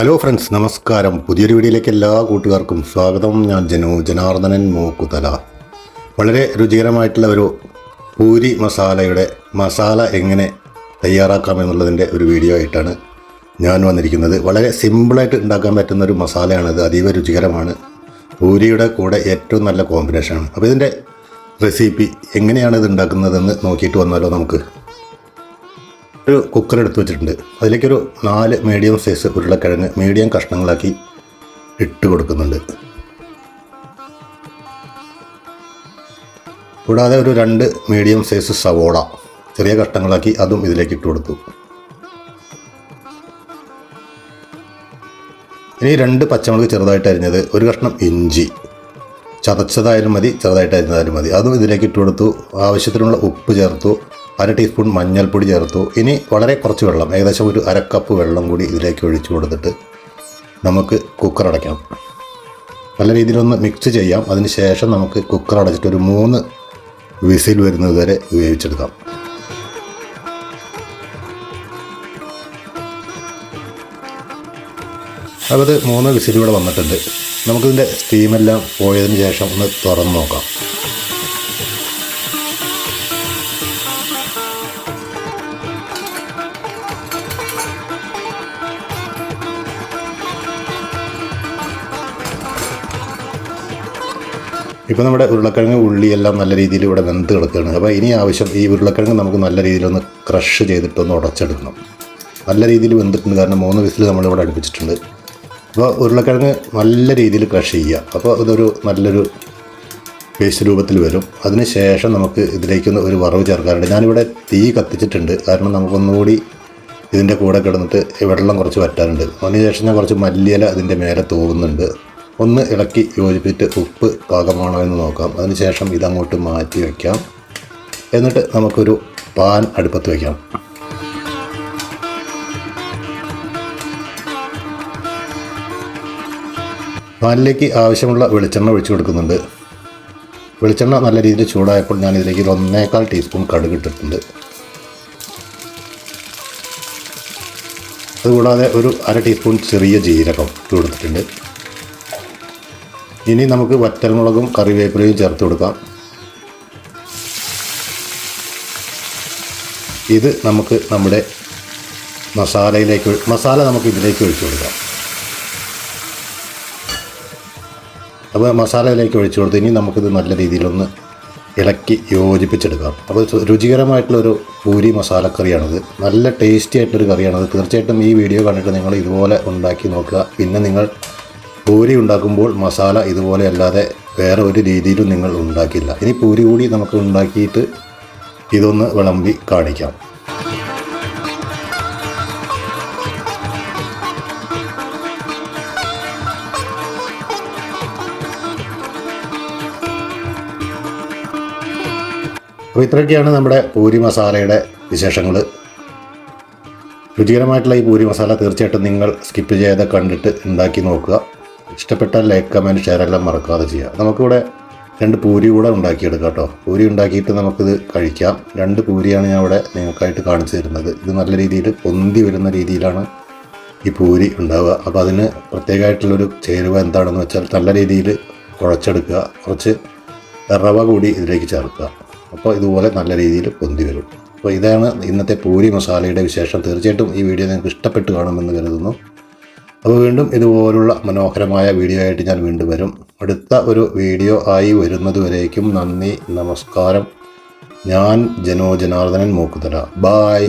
Hello friends നമസ്കാരം. പുതിയൊരു വീഡിയോയിലേക്ക് എല്ലാ കൂട്ടുകാർക്കും സ്വാഗതം. ഞാൻ ജനു ജനാർദ്ദനൻ മൂക്കുതല. വളരെ രുചികരമായിട്ടുള്ള ഒരു പൂരി മസാലയുടെ മസാല എങ്ങനെ തയ്യാറാക്കാം എന്നുള്ളതിന്റെ ഒരു വീഡിയോ ആയിട്ടാണ് ഞാൻ വന്നിരിക്കുന്നത്. വളരെ സിമ്പിളായിട്ട് ഉണ്ടാക്കാൻ പറ്റുന്ന ഒരു മസാലയാണിത്. അതീവ രുചികരമാണ്. പൂരിയുടെ കൂടെ ഏറ്റവും നല്ല കോമ്പിനേഷനാണ്. അപ്പോൾ ഇതിന്റെ റെസിപ്പി എങ്ങനെയാണ് ഇത് ഉണ്ടാക്കുന്നതെന്ന് നോക്കിയിട്ട് വന്നാലോ നമുക്ക്. ഒരു കുക്കർ എടുത്ത് വെച്ചിട്ടുണ്ട്. അതിലേക്കൊരു നാല് മീഡിയം സൈസ് ഉരുളക്കിഴങ്ങ് മീഡിയം കഷ്ണങ്ങളാക്കി ഇട്ട് കൊടുക്കുന്നുണ്ട്. കൂടാതെ ഒരു രണ്ട് മീഡിയം സൈസ് സവോള ചെറിയ കഷ്ണങ്ങളാക്കി അതും ഇതിലേക്ക് ഇട്ട് കൊടുത്തു. ഇനി രണ്ട് പച്ചമുളക് ചെറുതായിട്ട് അരിഞ്ഞത് ഒരു കഷ്ണം ഇഞ്ചി. ചതച്ചതായാലും മതി ചെറുതായിട്ട് അരിഞ്ഞതായാലും മതി. അതും ഇതിലേക്ക് ഇട്ട് കൊടുത്തു. ആവശ്യത്തിനുള്ള ഉപ്പ് ചേർത്തു. അര ടീസ്പൂൺ മഞ്ഞൾപ്പൊടി ചേർത്തു. ഇനി വളരെ കുറച്ച് വെള്ളം ഏകദേശം ഒരു അര കപ്പ് വെള്ളം കൂടി ഇതിലേക്ക് ഒഴിച്ചു കൊടുത്തിട്ട് നമുക്ക് കുക്കർ അടയ്ക്കാം. നല്ല രീതിയിലൊന്ന് മിക്സ് ചെയ്യാം. അതിന് ശേഷം നമുക്ക് കുക്കർ അടച്ചിട്ട് ഒരു മൂന്ന് വിസിൽ വരുന്നത് വരെ വേവിച്ചെടുക്കാം. അപ്പോൾ അത് മൂന്ന് വിസിലൂടെ വന്നിട്ടുണ്ട്. നമുക്കിതിന്റെ സ്റ്റീമെല്ലാം പോയതിന് ശേഷം ഒന്ന് തുറന്ന് നോക്കാം. ഇപ്പോൾ നമ്മുടെ ഉരുളക്കിഴങ്ങ് ഉള്ളിയെല്ലാം നല്ല രീതിയിൽ ഇവിടെ വെന്ത് കിടക്കുകയാണ്. അപ്പോൾ ഇനി ആവശ്യം ഈ ഉരുളക്കിഴങ്ങ് നമുക്ക് നല്ല രീതിയിലൊന്ന് ക്രഷ് ചെയ്തിട്ടൊന്ന് ഉടച്ചെടുക്കണം. നല്ല രീതിയിൽ വെന്തിട്ടുണ്ട്. കാരണം മൂന്ന് വിസിൽ നമ്മളിവിടെ അടുപ്പിച്ചിട്ടുണ്ട്. അപ്പോൾ ഉരുളക്കിഴങ്ങ് നല്ല രീതിയിൽ ക്രഷ് ചെയ്യുക. അപ്പോൾ ഇതൊരു നല്ലൊരു പേസ്റ്റ് രൂപത്തിൽ വരും. അതിന് ശേഷം നമുക്ക് ഇതിലേക്കൊന്ന് ഒരു വറവ് ചേർക്കാറുണ്ട്. ഞാനിവിടെ തീ കത്തിച്ചിട്ടുണ്ട്. കാരണം നമുക്കൊന്നുകൂടി ഇതിന്റെ കൂടെ കിടന്നിട്ട് വെള്ളം കുറച്ച് വറ്റാറുണ്ട് അതിനുശേഷം ഞാൻ കുറച്ച് മല്ലിയില അതിന്റെ മേലെ തൂവുന്നുണ്ട്. ഒന്ന് ഇളക്കി യോജിപ്പിച്ചിട്ട് ഉപ്പ് പാകമാണോ എന്ന് നോക്കാം. അതിനുശേഷം ഇതങ്ങോട്ട് മാറ്റി വയ്ക്കാം എന്നിട്ട് നമുക്കൊരു പാൻ അടുപ്പത്ത് വയ്ക്കാം പാനിലേക്ക് ആവശ്യമുള്ള വെളിച്ചെണ്ണ ഒഴിച്ചു കൊടുക്കുന്നുണ്ട്. വെളിച്ചെണ്ണ നല്ല രീതിയിൽ ചൂടായപ്പോൾ ഞാൻ ഇതിലേക്ക് ഒരു ഒന്നേക്കാൾ ടീസ്പൂൺ കടുക് ഇട്ടിട്ടുണ്ട്. അതുകൂടാതെ ഒരു അര ടീസ്പൂൺ ചെറിയ ജീരകം ഇട്ട് കൊടുത്തിട്ടുണ്ട്. ഇനി നമുക്ക് വറ്റൽമുളകും കറിവേപ്പിലയും ചേർത്ത് കൊടുക്കാം. ഇത് നമുക്ക് നമ്മുടെ മസാലയിലേക്ക് മസാല നമുക്ക് ഇതിലേക്ക് ഒഴിച്ചു കൊടുക്കാം. അപ്പോൾ മസാലയിലേക്ക് ഒഴിച്ചു കൊടുത്ത് ഇനി നമുക്കിത് നല്ല രീതിയിലൊന്ന് ഇളക്കി യോജിപ്പിച്ചെടുക്കാം. അപ്പോൾ രുചികരമായിട്ടുള്ളൊരു പൂരി മസാലക്കറിയാണിത്. നല്ല ടേസ്റ്റി ആയിട്ടൊരു കറിയാണിത്. തീർച്ചയായിട്ടും ഈ വീഡിയോ കണ്ടിട്ട് നിങ്ങൾ ഇതുപോലെ ഉണ്ടാക്കി നോക്കുക. പിന്നെ നിങ്ങൾ പൂരി ഉണ്ടാക്കുമ്പോൾ മസാല ഇതുപോലെ അല്ലാതെ വേറെ ഒരു രീതിയിലും നിങ്ങൾ ഉണ്ടാക്കില്ല. ഇനി പൂരി കൂടി നമുക്ക് ഉണ്ടാക്കിയിട്ട് ഇതൊന്ന് വിളമ്പി കാണിക്കാം. അപ്പോൾ ഇത്രയൊക്കെയാണ് നമ്മുടെ പൂരി മസാലയുടെ വിശേഷങ്ങൾ രുചികരമായിട്ടുള്ള ഈ പൂരി മസാല തീർച്ചയായിട്ടും നിങ്ങൾ സ്കിപ്പ് ചെയ്യാതെ കണ്ടിട്ട് ഉണ്ടാക്കി നോക്കുക. ഇഷ്ടപ്പെട്ടാൽ ലൈക്ക് കമന്റ് ഷെയർ എല്ലാം മറക്കാതെ ചെയ്യുക നമുക്കിവിടെ രണ്ട് പൂരി കൂടെ ഉണ്ടാക്കിയെടുക്കാം കേട്ടോ. പൂരി ഉണ്ടാക്കിയിട്ട് നമുക്കിത് കഴിക്കാം. രണ്ട് പൂരിയാണ് ഞാൻ ഇവിടെ നിങ്ങൾക്കായിട്ട് കാണിച്ചു തരുന്നത്. ഇത് നല്ല രീതിയിൽ പൊന്തി വരുന്ന രീതിയിലാണ് ഈ പൂരി ഉണ്ടാവുക. അപ്പോൾ അതിന് പ്രത്യേകമായിട്ടുള്ളൊരു ചേരുവ എന്താണെന്ന് വെച്ചാൽ നല്ല രീതിയിൽ കുഴച്ചെടുക്കുക. കുറച്ച് റവ കൂടി ഇതിലേക്ക് ചേർക്കുക. അപ്പോൾ ഇതുപോലെ നല്ല രീതിയിൽ പൊന്തി വരും. അപ്പോൾ ഇതാണ് ഇന്നത്തെ പൂരി മസാലയുടെ വിശേഷം. തീർച്ചയായിട്ടും ഈ വീഡിയോ നിങ്ങൾക്ക് ഇഷ്ടപ്പെട്ട് കാണുമെന്ന് കരുതുന്നു. അപ്പോൾ വീണ്ടും ഇതുപോലുള്ള മനോഹരമായ വീഡിയോ ആയിട്ട് ഞാൻ വീണ്ടും വരും. അടുത്ത ഒരു വീഡിയോ ആയി വരുന്നതുവരേക്കും നന്ദി നമസ്കാരം. ഞാൻ ജനോ ജനാർദ്ദനൻ മൂക്കുതല. ബായ്